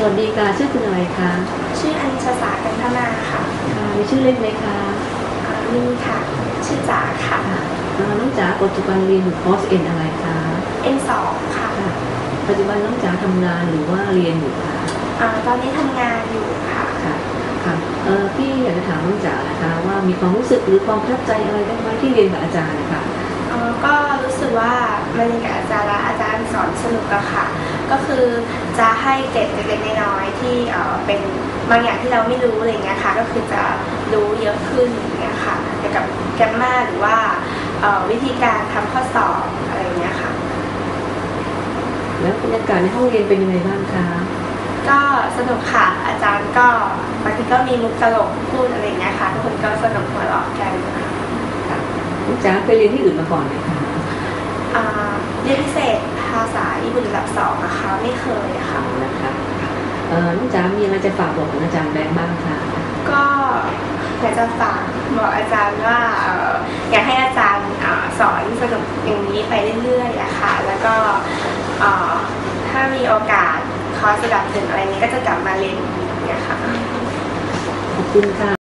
สวัสดีค่ะ ชื่อคุณอะไรคะ ชื่ออัญชสากันธนาค่ะค่ะมีชื่อเล่นไหมคะอ่ามีค่ะ ชื่อจ๋าค่ะค่ะอ่าน้องจ๋าปัจจุบันเรียนอยู่คอร์สเอ็นอะไรคะ N2 ค่ะค่ะ ปัจจุบันน้องจ๋าทำงานหรือว่าเรียนอยู่คะอ่าตอนนี้ทำงานอยู่ค่ะ ค่ะค่ะเออพี่อยากจะถามน้องจ๋านะคะว่ามีความรู้สึกหรือความประทับใจอะไรบ้างไหมที่เรียนกับอาจารย์นะคะเอ่อก็รู้สึกว่ามาเรียนกับอาจารย์และอาจารย์สอนสนุกอะค่ะ ก็คือจะให้เกร็ดเล็กๆน้อยๆที่เอ่อเป็นบางอย่างที่เราไม่รู้อะไรอย่างเงี้ยค่ะ ก็คือจะรู้เยอะขึ้นอย่างเงี้ยค่ะเกี่ยวกับแกรมมาหรือว่าเอ่อวิธีการทำข้อสอบอะไรอย่างเงี้ยค่ะ แล้วบรรยากาศในห้องเรียนเป็นยังไงบ้างคะก็สนุกค่ะอาจารย์ก็บางทีก็มีมุกตลกพูดอะไรอย่างเงี้ยค่ะทุกคนก็สนุกหัวเราะกันค่ะค่ะน้องจ๋าเคยเรียนที่อื่นมาก่อนไหมคะอ่าเรียนพิเศษภาษาญี่ปุ่นระดับสองนะคะไม่เคยค่ะนะคะเออน้องจ๋ามีอะไรจะฝากบอกถึงอาจารย์แบงค์บ้างคะก็อยากจะฝากบอกอาจารย์ว่าเอ่ออยากให้อาจารย์อ่าสอนสนุกอย่างนี้ไปเรื่อยๆอะค่ะแล้วก็เอ่อถ้ามีโอกาสคอร์สระดับหนึ่งอะไรนี้ก็จะกลับมาเรียนอย่างเงี้ยค่ะขอบคุณค่ะ